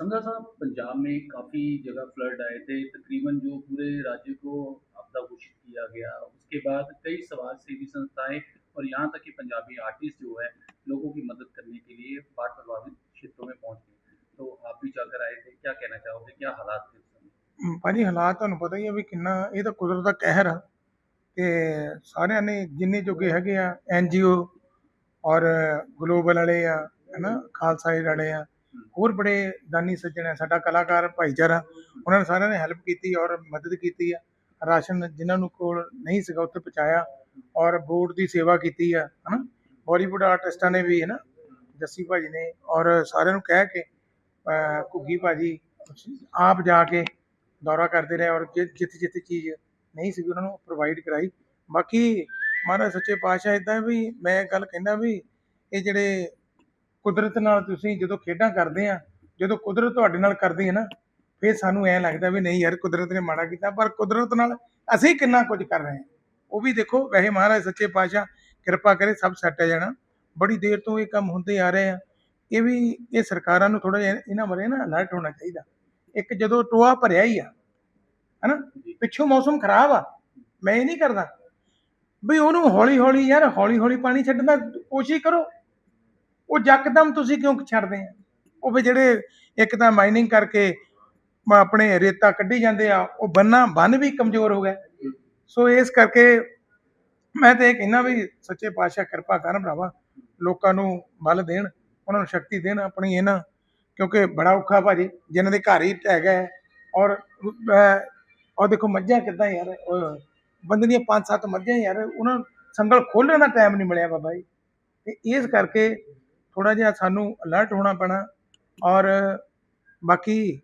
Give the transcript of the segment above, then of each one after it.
समझा साहब पंजाब में काफ़ी जगह फ्लड आए थे तकरीबन जो पूरे राज्य को आपदा घोषित किया गया उसके बाद कई समाज सेवी संस्थाएं और यहाँ तक कि पंजाबी आर्टिस्ट जो है लोगों की मदद करने के लिए बाढ़ प्रभावित क्षेत्रों में पहुंच गए तो आप भी जाकर आए थे क्या कहना चाहोगे क्या हालात थे उस समय ਹਮ, ਭਾਜੀ ਹਾਲਾਤ ਤੁਹਾਨੂੰ ਪਤਾ ਹੀ ਆ ਵੀ ਕਿੰਨਾ ਇਹ ਤਾਂ ਕੁਦਰਤ ਦਾ ਕਹਿਰ ਆ ਤੇ ਸਾਰਿਆਂ ਨੇ ਜਿੰਨੇ ਜੋਗੇ ਹੈਗੇ ਆ ਐਨਜੀਓ ਔਰ ਗਲੋਬਲ ਵਾਲੇ ਆ ਹਨਾ ਖਾਲਸਾ ਏਡ ਵਾਲੇ ਆ ਹੋਰ ਬੜੇ ਦਾਨੀ ਸੱਜਣ ਹੈ ਸਾਡਾ ਕਲਾਕਾਰ, ਭਾਈਚਾਰਾ ਉਹਨਾਂ ਨੇ ਸਾਰਿਆਂ ਨੇ ਹੈਲਪ ਕੀਤੀ ਔਰ ਮਦਦ ਕੀਤੀ ਆ। ਰਾਸ਼ਨ ਜਿਨ੍ਹਾਂ ਨੂੰ ਕੋਲ ਨਹੀਂ ਸੀਗਾ, ਉੱਥੇ ਪਹੁੰਚਾਇਆ ਔਰ ਬੋਰਡ ਦੀ ਸੇਵਾ ਕੀਤੀ ਆ, ਹਨਾ? ਬਾਲੀਵੁੱਡ ਆਰਟਿਸਟਾਂ ਨੇ ਵੀ, ਹਨਾ? ਜੱਸੀ ਭਾਜੀ ਨੇ ਔਰ ਸਾਰਿਆਂ ਨੂੰ ਕਹਿ ਕੇ, ਅਹ, ਘੁੱਗੀ ਭਾਜੀ ਆਪ ਜਾ ਕੇ ਦੌਰਾ ਕਰਦੇ ਰਹੇ ਔਰ ਜਿ- ਜਿੱਥੇ ਜਿੱਥੇ ਚੀਜ਼ ਨਹੀਂ ਸੀ ਉਹਨਾਂ ਨੂੰ ਪ੍ਰੋਵਾਈਡ ਕਰਾਈ। ਬਾਕੀ ਮਹਾਰਾਜ ਸੱਚੇ ਪਾਤਸ਼ਾਹ ਇਦਾਂ ਵੀ, ਮੈਂ ਗੱਲ ਕਹਿੰਦਾ ਵੀ, ਇਹ ਜਿਹੜੇ ਕੁਦਰਤ ਨਾਲ ਤੁਸੀਂ ਜਦੋਂ ਖੇਡਾਂ ਕਰਦੇ ਆ, ਜਦੋਂ ਕੁਦਰਤ ਤੁਹਾਡੇ ਨਾਲ ਕਰਦੀ ਹੈ ਨਾ, ਫਿਰ ਸਾਨੂੰ ਐਂ ਲੱਗਦਾ ਵੀ ਨਹੀਂ ਯਾਰ ਕੁਦਰਤ ਨੇ ਮਾੜਾ ਕੀਤਾ, ਪਰ ਕੁਦਰਤ ਨਾਲ ਅਸੀਂ ਕਿੰਨਾ ਕੁਝ ਕਰ ਰਹੇ ਹਾਂ। ਉਹ ਵੀ ਦੇਖੋ, ਵੈਸੇ ਮਹਾਰਾਜ ਸੱਚੇ ਪਾਤਸ਼ਾਹ ਕਿਰਪਾ ਕਰੇ ਸਭ ਸੈੱਟ ਹੋ ਜਾਣਾ। ਬੜੀ ਦੇਰ ਤੋਂ ਇਹ ਕੰਮ ਹੁੰਦੇ ਆ ਰਹੇ ਆ। ਇਹ ਵੀ ਇਹ ਸਰਕਾਰਾਂ ਨੂੰ ਥੋੜਾ ਜਿਹਾ ਇਹਨਾਂ ਬਾਰੇ ਨਾ ਅਲਰਟ ਹੋਣਾ ਚਾਹੀਦਾ। ਇੱਕ ਜਦੋਂ ਟੋਆ ਭਰਿਆ ਹੀ ਆ, ਹਨਾ? ਪਿੱਛੋਂ ਮੌਸਮ ਖਰਾਬ ਆ। ਮੈਂ ਇਹ ਨਹੀਂ ਕਰਦਾ ਵੀ ਉਹਨੂੰ ਹੌਲੀ ਹੌਲੀ ਯਾਰ ਹੌਲੀ ਹੌਲੀ ਪਾਣੀ ਛੱਡਣ ਦਾ ਕੋਸ਼ਿਸ਼ ਕਰੋ। ਉਹ ਯਕਦਮ ਤੁਸੀਂ ਕਿਉਂ ਛੱਡਦੇ ਆ? ਉਹ ਵੀ ਜਿਹੜੇ ਇੱਕ ਤਾਂ ਮਾਈਨਿੰਗ ਕਰਕੇ ਆਪਣੇ ਰੇਤਾ ਕੱਢੀ ਜਾਂਦੇ ਆ, ਉਹ ਬੰਨਾ, ਬੰਨ ਵੀ ਕਮਜ਼ੋਰ ਹੋ ਗਿਆ ਸੋ ਇਸ ਕਰਕੇ ਮੈਂ ਤਾਂ ਇਹ ਕਹਿੰਦਾ ਵੀ ਸੱਚੇ ਪਾਤਸ਼ਾਹ ਕਿਰਪਾ ਕਰਨ ਭਰਾਵਾ, ਲੋਕਾਂ ਨੂੰ ਬਲ ਦੇਣ, ਉਹਨਾਂ ਨੂੰ ਸ਼ਕਤੀ ਦੇਣ, ਆਪਣੀ ਇਹਨਾਂ, ਕਿਉਂਕਿ ਬੜਾ ਔਖਾ ਭਾਜੀ, ਜਿਨ੍ਹਾਂ ਦੇ ਘਰ ਹੀ ਢਹਿ ਗਏ ਔਰ ਔਰ ਦੇਖੋ ਮੱਝਾਂ ਕਿੱਦਾਂ ਯਾਰ ਬੰਦੇ ਦੀਆਂ ਪੰਜ ਸੱਤ ਮੱਝਾਂ ਯਾਰ, ਉਹਨਾਂ ਨੂੰ ਸੰਗਲ ਖੋਲਣ ਦਾ ਟਾਈਮ ਨਹੀਂ ਮਿਲਿਆ ਬਾਬਾ ਜੀ। ਤੇ ਇਸ ਕਰਕੇ ਥੋੜਾ ਜਿਹਾ ਸਾਨੂੰ ਅਲਰਟ ਹੋਣਾ ਪੈਣਾ ਔਰ ਬਾਕੀ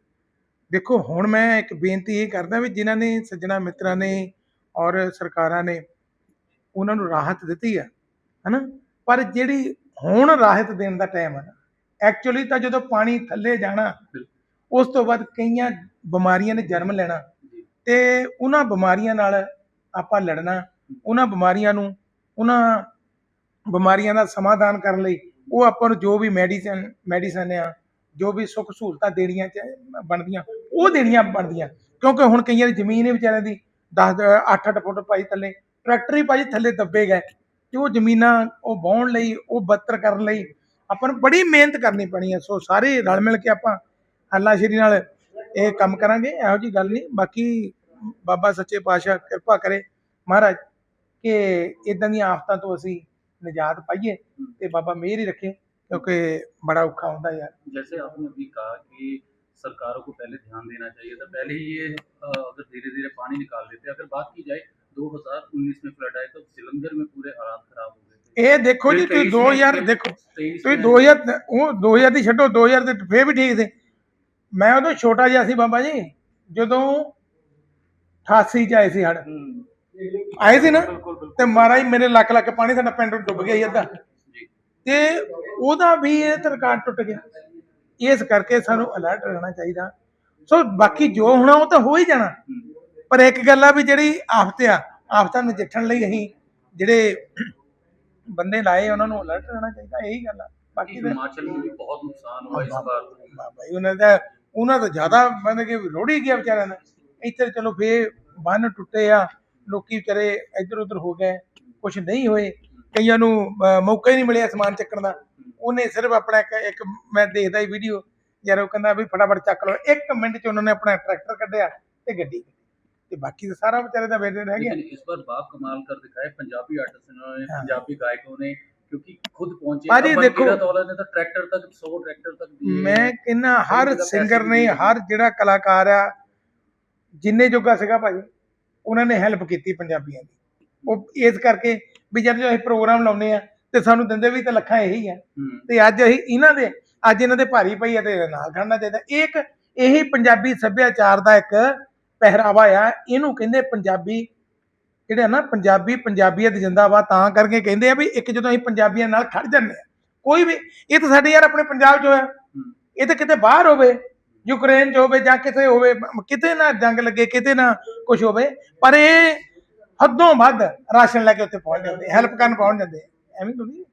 ਦੇਖੋ, ਹੁਣ ਮੈਂ ਇੱਕ ਬੇਨਤੀ ਇਹ ਕਰਦਾ ਵੀ ਜਿਨ੍ਹਾਂ ਨੇ ਸੱਜਣਾ ਮਿੱਤਰਾਂ ਨੇ ਔਰ ਸਰਕਾਰਾਂ ਨੇ ਉਹਨਾਂ ਨੂੰ ਰਾਹਤ ਦਿੱਤੀ ਆ, ਹਨਾ? ਪਰ ਜਿਹੜੀ ਹੁਣ ਰਾਹਤ ਦੇਣ ਦਾ ਟਾਈਮ ਹੈ ਐਕਚੁਅਲੀ ਤਾਂ ਜਦੋਂ ਪਾਣੀ ਥੱਲੇ ਜਾਣਾ, ਉਸ ਤੋਂ ਬਾਅਦ ਕਈਆਂ ਬਿਮਾਰੀਆਂ ਨੇ ਜਨਮ ਲੈਣਾ ਜੀ ਤੇ ਉਹਨਾਂ ਬਿਮਾਰੀਆਂ ਨਾਲ ਆਪਾਂ ਲੜਨਾ, ਉਹਨਾਂ ਬਿਮਾਰੀਆਂ ਨੂੰ, ਉਹਨਾਂ ਬਿਮਾਰੀਆਂ ਦਾ ਸਮਾਧਾਨ ਕਰਨ ਲਈ ਉਹ ਆਪਾਂ ਨੂੰ ਜੋ ਵੀ ਮੈਡੀਸਨ ਮੈਡੀਸਨ ਆ, ਜੋ ਵੀ ਸੁੱਖ ਸਹੂਲਤਾਂ ਦੇਣੀਆਂ ਚ ਬਣਦੀਆਂ, ਉਹ ਦੇਣੀਆਂ ਬਣਦੀਆਂ। ਕਿਉਂਕਿ ਹੁਣ ਕਈਆਂ ਦੀ ਜ਼ਮੀਨ ਹੈ ਵਿਚਾਰਿਆਂ ਦੀ 10 8-8 ਫੁੱਟ ਭਾਈ ਥੱਲੇ, ਟਰੈਕਟਰ ਹੀ ਭਾਈ ਥੱਲੇ ਦੱਬੇ ਗਏ ਤੇ ਉਹ ਜ਼ਮੀਨਾਂ ਉਹ ਵਾਹੁਣ ਲਈ, ਉਹ ਬੱਤਰ ਕਰਨ ਲਈ ਆਪਾਂ ਨੂੰ ਬੜੀ ਮਿਹਨਤ ਕਰਨੀ ਪੈਣੀ ਹੈ ਸੋ ਸਾਰੇ ਰਲ ਮਿਲ ਕੇ ਆਪਾਂ ਹੱਲਾ ਹੱਲਾਸ਼ੇਰੀ ਨਾਲ ਇਹ ਕੰਮ ਕਰਾਂਗੇ, ਇਹੋ ਜੀ ਗੱਲ ਨਹੀਂ। ਬਾਕੀ ਬਾਬਾ ਸੱਚੇ ਪਾਤਸ਼ਾਹ ਕਿਰਪਾ ਕਰੇ ਮਹਾਰਾਜ, ਕਿ ਇਦਾਂ ਦੀਆਂ ਆਫਤਾਂ ਤੋਂ ਅਸੀਂ ਨਿਜਾਤ ਪਾਈਏ ਤੇ ਬਾਬਾ ਮਿਹਰ ਹੀ ਰੱਖੇ ਕਿਉਂਕਿ ਬੜਾ ਔਖਾ ਹੁੰਦਾ ਯਾਰ जैसे आपने अभी कहा कि सरकारों को पहले ध्यान देना चाहिए था पहले ही ये अ, अगर धीरे धीरे पानी निकाल देते अगर बात की जाए 2019 में फ्लड आए तो सिलंदर में पूरे हालात खराब हो गए थे ਇਹ ਦੇਖੋ ਜੀ फिर ਤੁਸੀਂ 23 में 2000 फिर- ਦੇਖੋ 23 ਤੁਸੀਂ में 2000 ਉਹ 2000 ਦੀ ਛੱਡੋ 2000 ਦੇ ਫੇਰ ਵੀ ਠੀਕ ਸੀ ਮੈਂ ਉਦੋਂ ਛੋਟਾ ਜਿਹਾ ਸੀ ਬਾਬਾ ਜੀ ਜਦੋਂ 88 ਚ ਆਏ ਸੀ ਹੜ हम्म, ਆਏ ਸੀ ਨਾ ਤੇ ਮਹਾਰਾਜ ਮੇਰੇ ਲੱਕ ਲੱਕ ਪਾਣੀ ਸਾਡਾ ਪਿੰਡ ਡੁੱਬ ਗਿਆ ਸੀ ਤੇ ਉਹਦਾ ਵੀ ਇਹ ਤਰਕਾਰ ਟੁੱਟ ਗਿਆ। ਇਸ ਕਰਕੇ ਸਾਨੂੰ ਅਲਰਟ ਰਹਿਣਾ ਚਾਹੀਦਾ। ਸੋ ਬਾਕੀ ਜੋ ਹੋਣਾ ਉਹ ਤਾਂ ਹੋ ਹੀ ਜਾਣਾ। ਪਰ ਇੱਕ ਗੱਲ ਆ ਵੀ ਜਿਹੜੀ ਆਫਤ ਆ ਆਫਤਾਂ ਨਜਿੱਠਣ ਲਈ ਅਸੀਂ ਜਿਹੜੇ ਬੰਦੇ ਲਾਏ ਉਹਨਾਂ ਨੂੰ ਅਲਰਟ ਰਹਿਣਾ ਚਾਹੀਦਾ ਇਹੀ ਗੱਲ ਆ। ਬਾਕੀ ਹਿਮਾਚਲ ਨੂੰ ਵੀ ਬਹੁਤ ਨੁਕਸਾਨ ਹੋਇਆ ਇਸ ਵਾਰ। ਬਾਈ ਉਹਨਾਂ ਦਾ ਉਹਨਾਂ ਤੋਂ ਜ਼ਿਆਦਾ ਮਤਲਬ ਕਿ ਰੋੜੀ ਗਿਆ ਵਿਚਾਰਿਆਂ ਦਾ ਇੱਥੇ ਚਲੋ ਫੇ ਬੰਨ ਟੁੱਟੇ ਆ। ਲੋਕੀ ਵਿਚਾਰੇ ਇਧਰ ਉਧਰ ਹੋ ਗਏ ਕੁਝ ਨਹੀਂ ਹੋਏ ਕਈਆਂ ਨੂੰ ਮੌਕਾ ਹੀ ਨਹੀਂ ਮਿਲਿਆ ਸਮਾਨ ਚੱਕਣ ਦਾ। ਉਹਨੇ ਸਿਰਫ ਆਪਣਾ ਇੱਕ ਮੈਂ ਦੇਖਦਾ ਹੀ ਵੀਡੀਓ ਯਾਰ ਉਹ ਕਹਿੰਦਾ ਵੀ ਫਟਾਫਟ ਚੱਕ ਲਓ। ਇੱਕ ਮਿੰਟ 'ਚ ਉਹਨਾਂ ਨੇ ਆਪਣਾ ਟਰੈਕਟਰ ਕੱਢਿਆ ਤੇ ਗੱਡੀ ਤੇ ਬਾਕੀ ਤਾਂ ਸਾਰਾ ਵਿਚਾਰੇ ਦਾ ਵੇਦੇ ਰਹਿ ਗਿਆ। ਇਸ ਵਾਰ ਬਾਪ ਕਮਾਲ ਕਰ ਦਿਖਾਏ ਪੰਜਾਬੀ ਆਰਟਿਸਟਾਂ ਨੇ ਪੰਜਾਬੀ ਗਾਇਕਾਂ ਨੇ ਕਿਉਂਕਿ ਖੁਦ ਪਹੁੰਚੇ। ਭਾਜੀ ਦੇਖੋ। ਦੌਲਤ ਨੇ ਤਾਂ ਟਰੈਕਟਰ ਤੱਕ 100 ਟਰੈਕਟਰ ਤੱਕ ਮੈਂ ਕਹਿੰਨਾ ਹਰ ਸਿੰਗਰ ਨੇ ਹਰ ਜਿਹੜਾ ਕਲਾਕਾਰ ਆ ਜਿੰਨੇ ਜੋਗਾ ਸੀਗਾ ਭਾਜੀ। ਉਹਨਾਂ ਨੇ ਹੈਲਪ ਕੀਤੀ ਪੰਜਾਬੀਆਂ ਦੀ। ਉਹ ਇਸ ਕਰਕੇ ਵੀ ਜਦੋਂ ਅਸੀਂ ਪ੍ਰੋਗਰਾਮ ਲਾਉਂਦੇ ਆ ਤੇ ਸਾਨੂੰ ਦਿੰਦੇ ਵੀ ਤਾਂ ਲੱਖਾਂ ਇਹੀ ਆ ਤੇ ਅੱਜ ਅਸੀਂ ਇਹਨਾਂ ਦੇ ਅੱਜ ਇਹਨਾਂ ਦੇ ਭਾਰੀ ਪਈ ਆ ਤੇ ਨਾਲ ਖੜਨਾ ਚਾਹੀਦਾ। ਇੱਕ ਇਹੀ ਪੰਜਾਬੀ ਸੱਭਿਆਚਾਰ ਦਾ ਇੱਕ ਪਹਿਰਾਵਾ ਆ। ਇਹਨੂੰ ਕਹਿੰਦੇ ਪੰਜਾਬੀ ਜਿਹੜੇ ਨਾ ਪੰਜਾਬੀ ਪੰਜਾਬੀਅਤ ਜਿੰਦਾਬਾਦ ਤਾਂ ਕਰਕੇ ਕਹਿੰਦੇ ਆ ਵੀ ਇੱਕ ਜਦੋਂ ਅਸੀਂ ਪੰਜਾਬੀਆਂ ਨਾਲ ਖੜ ਜਾਂਦੇ ਆ ਕੋਈ ਵੀ ਇਹ ਤਾਂ ਸਾਡੇ ਯਾਰ ਆਪਣੇ ਪੰਜਾਬ 'ਚ ਹੋਇਆ ਇਹ ਤਾਂ ਕਿਤੇ ਬਾਹਰ ਹੋਵੇ। ਯੂਕਰੇਨ 'ਚ ਹੋਵੇ ਜਾਂ ਕਿਤੇ ਹੋਵੇ ਮ- ਕਿਤੇ ਨਾ ਜੰਗ ਲੱਗੇ ਕਿਤੇ ਨਾ ਕੁਝ ਹੋਵੇ ਪਰ ਇਹ ਹੱਦੋਂ ਵੱਧ ਰਾਸ਼ਨ ਲੈ ਕੇ ਉੱਥੇ ਪਹੁੰਚ ਜਾਂਦੇ ਹੈਲਪ ਕਰਨ ਪਹੁੰਚ ਜਾਂਦੇ ਐਵੇਂ ਥੋੜੀ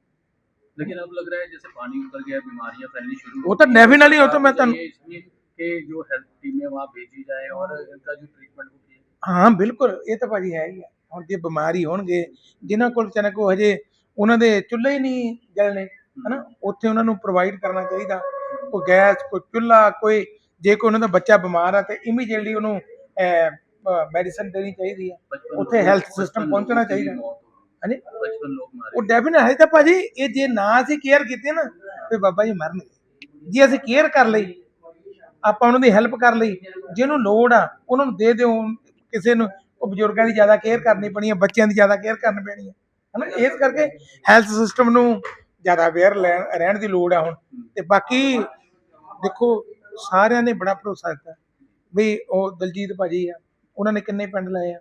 लेकिन अब लग रहा है जैसे पानी उतर गया बीमारियां फैलनी शुरू वो हो तो गई हैं, definitely, वो तो मैं सरकार को तन- चाहिए इसमें कि जो हेल्थ टीमें वहाँ भेजी जाए और इनका जो ट्रीटमेंट हो ਹਾਂ ਬਿਲਕੁਲ ਇਹ ਤਾਂ ਭਾਜੀ ਹੈ ਹੀ ਆ ਹੁਣ ਜੇ ਬਿਮਾਰੀ ਹੋਣਗੇ ਜਿਨ੍ਹਾਂ ਕੋਲ ਵਿਚਾਰੇ ਕੋ ਹਜੇ ਉਹਨਾਂ ਦੇ ਚੁੱਲ੍ਹੇ ਹੀ ਨਹੀਂ ਜਲਣੇ ਹਨਾ ਉੱਥੇ ਉਹਨਾਂ ਨੂੰ ਪ੍ਰੋਵਾਈਡ ਕਰਨਾ ਚਾਹੀਦਾ ਕੋਈ ਗੈਸ ਕੋਈ ਚੁੱਲ੍ਹਾ ਕੋਈ ਜੇ ਕੋਈ ਉਹਨਾਂ ਦਾ ਬੱਚਾ ਬਿਮਾਰ ਆ ਤੇ ਇਮੀਡੀਏਟਲੀ ਉਹਨੂੰ ਮੈਡੀਸਨ ਦੇਣੀ ਚਾਹੀਦੀ ਹੈ ਉੱਥੇ ਹੈਲਥ ਸਿਸਟਮ ਪਹੁੰਚਣਾ ਚਾਹੀਦਾ। ਹਾਂਜੀ? ਬਚਪਨ ਉਹ ਡੈਫੀਨ ਹੈ ਤਾਂ ਭਾਜੀ ਇਹ ਜੇ ਨਾ ਅਸੀਂ ਕੇਅਰ ਕੀਤੀ ਨਾ ਤੇ ਬਾਬਾ ਜੀ ਮਰਨਗੇ। ਜੇ ਅਸੀਂ ਕੇਅਰ ਕਰ ਲਈ ਆਪਾਂ ਉਹਨਾਂ ਦੀ ਹੈਲਪ ਕਰ ਲਈ ਜਿਹਨੂੰ ਲੋੜ ਆ ਉਹਨਾਂ ਨੂੰ ਦੇ ਦਿਓ ਕਿਸੇ ਨੂੰ ਉਹ ਬਜ਼ੁਰਗਾਂ ਦੀ ਜ਼ਿਆਦਾ ਕੇਅਰ ਕਰਨੀ ਪੈਣੀ ਹੈ ਬੱਚਿਆਂ ਦੀ ਜ਼ਿਆਦਾ ਕੇਅਰ ਕਰਨੀ ਪੈਣੀ ਹੈ ਹਨਾ? ਇਸ ਕਰਕੇ ਹੈਲਥ ਸਿਸਟਮ ਨੂੰ ਜ਼ਿਆਦਾ ਅਵੇਅਰ ਰਹਿਣ ਦੀ ਲੋੜ ਆ ਹੁਣ। ਤੇ ਬਾਕੀ ਦੇਖੋ, ਸਾਰਿਆਂ ਨੇ ਬੜਾ ਭਰੋਸਾ ਦਿੱਤਾ ਵੀ ਉਹ ਦਲਜੀਤ ਭਾਜੀ ਆ, ਉਹਨਾਂ ਨੇ ਕਿੰਨੇ ਪਿੰਡ ਲਏ ਆ।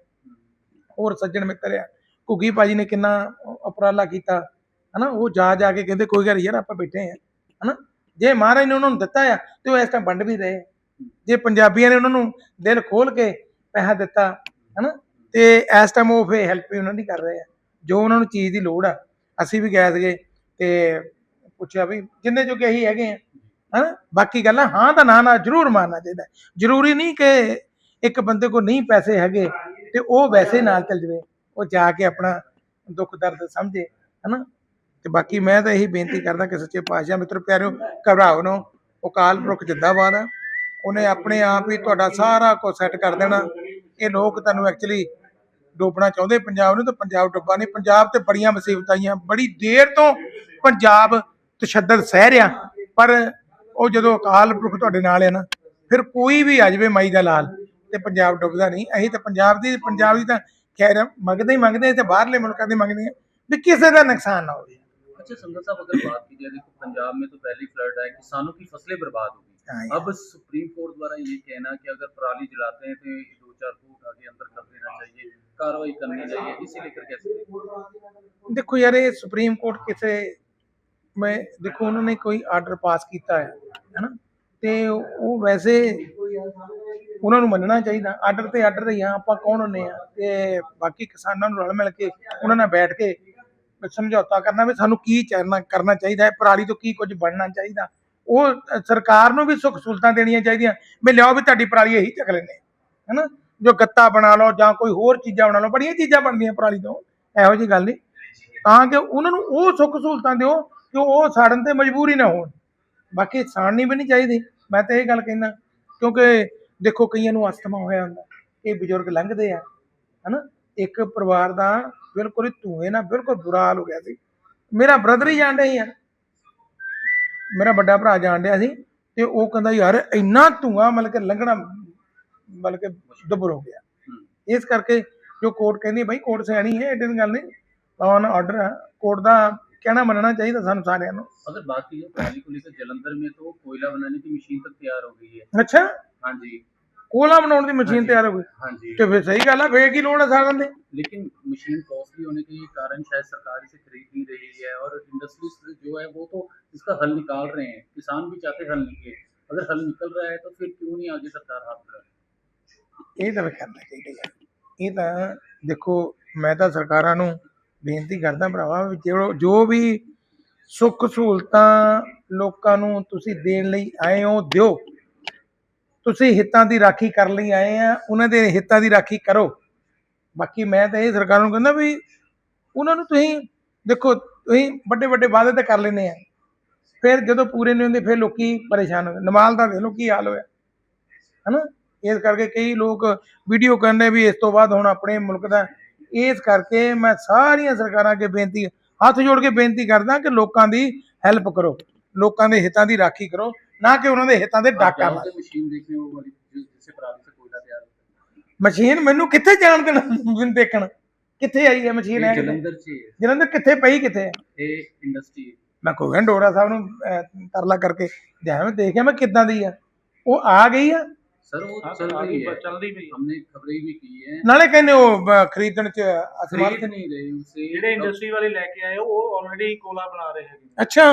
ਹੋਰ ਸੱਜਣ ਮਿੱਤਰ ਆ, ਘੁੱਗੀ ਭਾਜੀ ਨੇ ਕਿੰਨਾ ਉਪਰਾਲਾ ਕੀਤਾ, ਹਨਾ? ਉਹ ਜਾ ਜਾ ਕੇ ਕਹਿੰਦੇ, ਕੋਈ ਗੱਲ ਯਾਰ, ਆਪਾਂ ਬੈਠੇ ਆ, ਹਨਾ? ਜੇ ਮਹਾਰਾਜ ਨੇ ਉਹਨਾਂ ਨੂੰ ਦਿੱਤਾ ਆ, ਤੇ ਉਹ ਇਸ ਟਾਈਮ ਵੰਡ ਵੀ ਰਹੇ ਆ। ਜੇ ਪੰਜਾਬੀਆਂ ਨੇ ਉਹਨਾਂ ਨੂੰ ਦਿਲ ਖੋਲ ਕੇ ਪੈਸਾ ਦਿੱਤਾ, ਹਨਾ? ਤੇ ਇਸ ਟਾਈਮ ਉਹ ਫੇ ਹੈਲਪ ਵੀ ਉਹਨਾਂ ਦੀ ਕਰ ਰਹੇ ਆ। ਜੋ ਉਹਨਾਂ ਨੂੰ ਚੀਜ਼ ਦੀ ਲੋੜ ਆ, ਅਸੀਂ ਵੀ ਗਏ ਸੀਗੇ ਤੇ ਪੁੱਛਿਆ ਵੀ ਜਿੰਨੇ ਜੋਗੇ ਅਸੀਂ ਹੈਗੇ ਆ ਹਨਾ ਬਾਕੀ ਗੱਲਾਂ ਹਾਂ ਤਾਂ ਨਾ ਨਾ ਜ਼ਰੂਰ ਮਾਰਨਾ ਚਾਹੀਦਾ ਜ਼ਰੂਰੀ ਨਹੀਂ ਕਿ ਇੱਕ ਬੰਦੇ ਕੋਲ ਨਹੀਂ ਪੈਸੇ ਹੈਗੇ ਤੇ ਉਹ ਵੈਸੇ ਨਾਲ ਚੱਲ ਜਵੇ, ਉਹ ਜਾ ਕੇ ਆਪਣਾ ਦੁੱਖ ਦਰਦ ਸਮਝੇ, ਹਨਾ? ਤੇ ਬਾਕੀ ਮੈਂ ਤਾਂ ਇਹੀ ਬੇਨਤੀ ਕਰਦਾ ਕਿ ਸੱਚੇ ਪਾਤਸ਼ਾਹ ਮਿੱਤਰ ਪਿਆਰਿਓ, ਘਬਰਾਓ ਨਾ। ਅਕਾਲ ਪੁਰਖ ਜਿੰਦਾਬਾਦ ਆ। ਉਹਨੇ ਆਪਣੇ ਆਪ ਹੀ ਤੁਹਾਡਾ ਸਾਰਾ ਕੁਝ ਸੈੱਟ ਕਰ ਦੇਣਾ। ਇਹ ਲੋਕ ਤੁਹਾਨੂੰ ਐਕਚੁਅਲੀ ਡੋਬਣਾ ਚਾਹੁੰਦੇ। ਪੰਜਾਬ ਨੂੰ ਤਾਂ ਪੰਜਾਬ ਡੁੱਬਾ ਨਹੀਂ। ਪੰਜਾਬ ਤੇ ਬੜੀਆਂ ਮੁਸੀਬਤਾਂ ਆਈਆਂ। ਬੜੀ ਦੇਰ ਤੋਂ ਪੰਜਾਬ ਤਸ਼ੱਦਦ ਸਹਿ ਰਿਹਾ। ਪਰ ਉਹ ਜਦੋਂ ਅਕਾਲ ਪੁਰਖ ਤੁਹਾਡੇ ਨਾਲ ਹੈ ਨਾ ਫਿਰ ਕੋਈ ਵੀ ਆ ਜਾਵੇ ਮਾਈ ਦਾ ਲਾਲ ਤੇ ਪੰਜਾਬ ਡੁੱਬਦਾ ਨਹੀਂ ਅਸੀਂ ਤਾਂ ਪੰਜਾਬ ਦੀ ਪੰਜਾਬ ਦੀ ਤਾਂ ਖੈਰ ਮੰਗਦੇ ਹੀ ਮੰਗਦੇ ਤੇ ਬਾਹਰਲੇ ਮੁਲਕਾਂ ਦੇ ਮੰਗਦੇ ਆ ਵੀ ਕਿਸੇ ਦਾ ਨੁਕਸਾਨ ਨਾ ਹੋਵੇ अच्छा संगत साहब अगर बात की जाए देखो पंजाब में तो पहली फ्लड आए किसानों की फसलें बर्बाद हो हाँ, गई अब सुप्रीम कोर्ट द्वारा ये कहना कि अगर पराली जलाते हैं तो ये दो चार को उठा के अंदर कर देना चाहिए कार्रवाई करनी चाहिए इसे लेकर कैसे देखते ਦੇਖੋ ਯਾਰ ਇਹ ਸੁਪਰੀਮ ਕੋਰਟ ਕਿਸੇ ਮੈਂ ਦੇਖੋ ਉਹਨਾਂ ਨੇ ਕੋਈ ਆਰਡਰ ਪਾਸ ਕੀਤਾ ਹੈ, ਹੈਨਾ? ਤੇ ਉਹ ਵੈਸੇ ਉਹਨਾਂ ਨੂੰ ਮੰਨਣਾ ਚਾਹੀਦਾ ਆਰਡਰ ਤੇ ਆਰਡਰ ਹੀ ਆ, ਆਪਾਂ ਕੌਣ ਹੁੰਨੇ ਆ? ਤੇ ਬਾਕੀ ਕਿਸਾਨਾਂ ਨੂੰ ਰਲ ਮਿਲ ਕੇ ਉਹਨਾਂ ਨਾਲ ਬੈਠ ਕੇ ਸਮਝੌਤਾ ਕਰਨਾ ਵੀ ਸਾਨੂੰ ਕੀ ਕਰਨਾ ਕਰਨਾ ਚਾਹੀਦਾ ਹੈ, ਪਰਾਲੀ ਤੋਂ ਕੀ ਕੁਝ ਬਣਨਾ ਚਾਹੀਦਾ। ਉਹ ਸਰਕਾਰ ਨੂੰ ਵੀ ਸੁੱਖ ਸਹੂਲਤਾਂ ਦੇਣੀਆਂ ਚਾਹੀਦੀਆਂ। ਵੀ ਲਿਆਓ ਵੀ ਤੁਹਾਡੀ ਪਰਾਲੀ ਇਹੀ ਚੱਕ ਲੈਂਦੇ ਹੈਨਾ? ਜੋ ਗੱਤਾ ਬਣਾ ਲਓ ਜਾਂ ਕੋਈ ਹੋਰ ਚੀਜ਼ਾਂ ਬਣਾ ਲਓ, ਬੜੀਆਂ ਚੀਜ਼ਾਂ ਬਣਦੀਆਂ ਪਰਾਲੀ ਤੋਂ, ਇਹੋ ਜੀ ਗੱਲ ਨਹੀਂ। ਤਾਂ ਕਿ ਉਹਨਾਂ ਨੂੰ ਉਹ ਸੁੱਖ ਸਹੂਲਤਾਂ ਦਿਓ ਕਿ ਉਹ ਸਾੜਨ ਤੇ ਮਜਬੂਰੀ ਨਾ ਹੋਣ? ਬਾਕੀ ਸਾੜਨੀ ਵੀ ਨਹੀਂ ਚਾਹੀਦੀ। ਮੈਂ ਤਾਂ ਇਹ ਗੱਲ ਕਹਿੰਦਾ ਕਿਉਂਕਿ ਦੇਖੋ ਕਈਆਂ ਨੂੰ ਅਸਥਮਾ ਹੋਇਆ ਹੁੰਦਾ। ਇਹ ਬਜ਼ੁਰਗ ਲੰਘਦੇ ਆ ਹਨਾ? ਇੱਕ ਪਰਿਵਾਰ ਦਾ ਬਿਲਕੁਲ ਹੀ ਧੂਏ ਨਾ ਬਿਲਕੁਲ ਬੁਰਾ ਹਾਲ ਹੋ ਗਿਆ ਸੀ। ਮੇਰਾ ਬ੍ਰਦਰ ਹੀ ਜਾਣ ਰਿਹਾ ਯਾਰ। ਮੇਰਾ ਵੱਡਾ ਭਰਾ ਜਾਣ ਰਿਹਾ ਸੀ ਤੇ ਉਹ ਕਹਿੰਦਾ ਯਾਰ ਇੰਨਾ ਧੂਆ ਮਤਲਬ ਕਿ ਲੰਘਣਾ ਮਤਲਬ ਕਿ ਦੁੱਬਰ ਹੋ ਗਿਆ। ਇਸ ਕਰਕੇ ਜੋ ਕੋਰਟ ਕਹਿੰਦੀ ਬਈ ਕੋਰਟ ਸਿਆਣੀ ਹੈ ਐਡੀ ਗੱਲ ਨਹੀਂ। ਔਨ ਆਰਡਰ ਕੋਰਟ ਦਾ ਕਹਿਣਾ ਮੰਨਣਾ ਚਾਹੀਦਾ ਸਾਨੂੰ ਸਾਰਿਆਂ ਨੂੰ अगर बात की जाए पराली को लेकर जलंधर में तो कोयला बनाने की मशीन तक तैयार हो गई है ਅੱਛਾ हाँ जी ਕੋਲਾ ਬਣਾਉਣ ਦੀ ਮਸ਼ੀਨ ਹਾਂਜੀ। ਤਿਆਰ ਹੋ ਗਈ हाँ जी ਤੇ ਫਿਰ ਸਹੀ ਗੱਲ ਆ ਫੇਰ ਕੀ ਲੋੜ ਹੈ ਸਾਰਿਆਂ ਦੇ लेकिन मशीन कॉस्टली होने के कारण शायद सरकार इसे खरीद नहीं रही है और इंडस्ट्रीज जो है वो तो इसका हल निकाल रहे हैं किसान भी चाहते हैं हल निकले अगर हल निकल रहा है तो फिर क्यों नहीं आगे सरकार हाथ बढ़ा रही ਇਹ ਤਾਂ ਫਿਰ ਕਰਨਾ ਚਾਹੀਦਾ ਯਾਰ ਇਹ ਤਾਂ ਦੇਖੋ ਮੈਂ ਤਾਂ ਸਰਕਾਰਾਂ ਨੂੰ ਬੇਨਤੀ ਕਰਦਾ ਭਰਾਵਾ ਵੀ ਜੋ ਜੋ ਵੀ ਸੁੱਖ ਸਹੂਲਤਾਂ ਲੋਕਾਂ ਨੂੰ ਤੁਸੀਂ ਦੇਣ ਲਈ ਆਏ ਹੋ, ਦਿਓ। ਤੁਸੀਂ ਹਿੱਤਾਂ ਦੀ ਰਾਖੀ ਕਰਨ ਲਈ ਆਏ ਆ, ਉਹਨਾਂ ਦੇ ਹਿੱਤਾਂ ਦੀ ਰਾਖੀ ਕਰੋ। ਬਾਕੀ ਮੈਂ ਤਾਂ ਇਹ ਸਰਕਾਰ ਨੂੰ ਕਹਿੰਦਾ ਵੀ ਉਹਨਾਂ ਨੂੰ ਤੁਸੀਂ ਦੇਖੋ, ਤੁਸੀਂ ਵੱਡੇ ਵੱਡੇ ਵਾਅਦੇ ਤਾਂ ਕਰ ਲੈਂਦੇ ਆ। ਫਿਰ ਜਦੋਂ ਪੂਰੇ ਨਹੀਂ ਹੁੰਦੇ, ਫਿਰ ਲੋਕੀ ਪਰੇਸ਼ਾਨ ਹੋ ਜਾਂਦੇ। ਨਮਾਲ ਦਾ ਦੇਖ ਲਓ ਕੀ ਹਾਲ ਹੋਇਆ। ਹਨਾ? ਇਸ ਕਰਕੇ ਕਈ ਲੋਕ ਵੀਡੀਓ ਕਰਨੇ ਵੀ ਇਸ ਤੋਂ ਬਾਅਦ ਹੁਣ ਆਪਣੇ ਮੁਲਕ ਦਾ ਇਸ ਕਰਕੇ ਮੈਂ ਸਾਰੀਆਂ ਸਰਕਾਰਾਂ ਅੱਗੇ ਬੇਨਤੀ ਹੱਥ ਜੋੜ ਕੇ ਬੇਨਤੀ ਕਰਦਾ ਕਿ ਲੋਕਾਂ ਦੀ ਹੈਲਪ ਕਰੋ ਲੋਕਾਂ ਦੇ ਹਿੱਤਾਂ ਦੀ ਰਾਖੀ ਕਰੋ ਨਾ ਕਿ ਉਹਨਾਂ ਦੇ ਹਿੱਤਾਂ ਦੇ ਡਾਕਾ ਮਾਰੋ। ਮਸ਼ੀਨ ਮੈਨੂੰ ਕਿੱਥੇ ਜਾਣ ਦੇਣਾ ਮੈਨੂੰ ਦੇਖਣ? ਕਿੱਥੇ ਆਈ ਹੈ ਮਸ਼ੀਨ ਹੈ ਜਲੰਧਰ ਚ ਜਲੰਧਰ ਕਿੱਥੇ ਪਈ ਕਿੱਥੇ ਹੈ? ਇਹ ਇੰਡਸਟਰੀ ਮੈਂ ਕੋਈ ਡੋਰਾ ਸਾਹਿਬ ਨੂੰ ਤਰਲਾ ਕਰਕੇ ਜਿਵੇਂ ਦੇਖਿਆ ਮੈਂ ਕਿੱਦਾਂ ਦੀ ਆ? ਉਹ ਆ ਗਈ ਆ? सर वो हाँ, चल रही है चल रही भी हमने खबरें भी की है ਨਾਲੇ ਕਹਿੰਦੇ ਉਹ ਅਹ, ਖਰੀਦਣ ਚ ਅਸਮਰਥ खरीद नहीं रहे उसे ਜਿਹੜੇ ਇੰਡਸਟਰੀ ਵਾਲੇ ਲੈ ਕੇ ਆਏ ਉਹ ਆਲਰੇਡੀ ਕੋਲਾ ਬਣਾ ਰਹੇ ਹੈਗੇ ਅੱਛਾ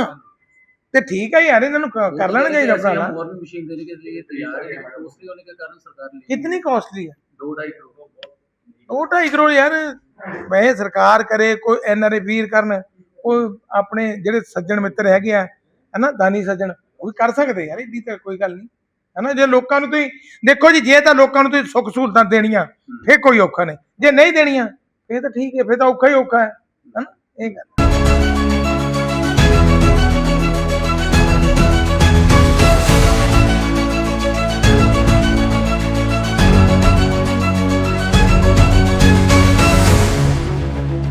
ਤੇ ਠੀਕ ਹੈ ਯਾਰ ਇਹਨਾਂ ਨੂੰ ਕ- ਕਰ ਲੈਣਾ ਚਾਹੀਦਾ ਭਰਾ और भी मशीन देने के लिए तैयार है कॉस्टली होने के कारण सरकार ले ਕਿੰਨੀ ਕਾਸਟਲੀ ਹੈ दो ढाई करोड़ ਉਹ ਢਾਈ ਕਰੋੜ ਯਾਰ ਵੈਸੇ ਸਰਕਾਰ ਕਰੇ ਕੋਈ ਐਨਆਰਏ ਵੀਰ ਕਰਨ ਉਹ ਆਪਣੇ ਜਿਹੜੇ ਸੱਜਣ ਮਿੱਤਰ ਹੈਗੇ ਆ ਹਨਾ ਦਾਨੀ ਸੱਜਣ ਉਹ ਵੀ ਕਰ ਸਕਦੇ ਯਾਰ ਇਹਦੀ ਤਾਂ ਕੋਈ ਗੱਲ ਨਹੀਂ ਹਨਾ ਜੇ ਲੋਕਾਂ ਨੂੰ ਤੁਸੀਂ ਦੇਖੋ ਜੀ ਜੇ ਤਾਂ ਲੋਕਾਂ ਨੂੰ ਤੁਸੀਂ ਸੁੱਖ ਸਹੂਲਤਾਂ ਦੇਣੀਆਂ ਫਿਰ ਕੋਈ ਔਖਾ ਨਹੀਂ। ਜੇ ਨਹੀਂ ਦੇਣੀਆਂ ਫਿਰ ਤਾਂ ਠੀਕ ਹੈ ਫਿਰ ਤਾਂ ਔਖਾ ਹੀ ਔਖਾ ਹੈ। ਹਨਾ ਇਹ ਗੱਲ।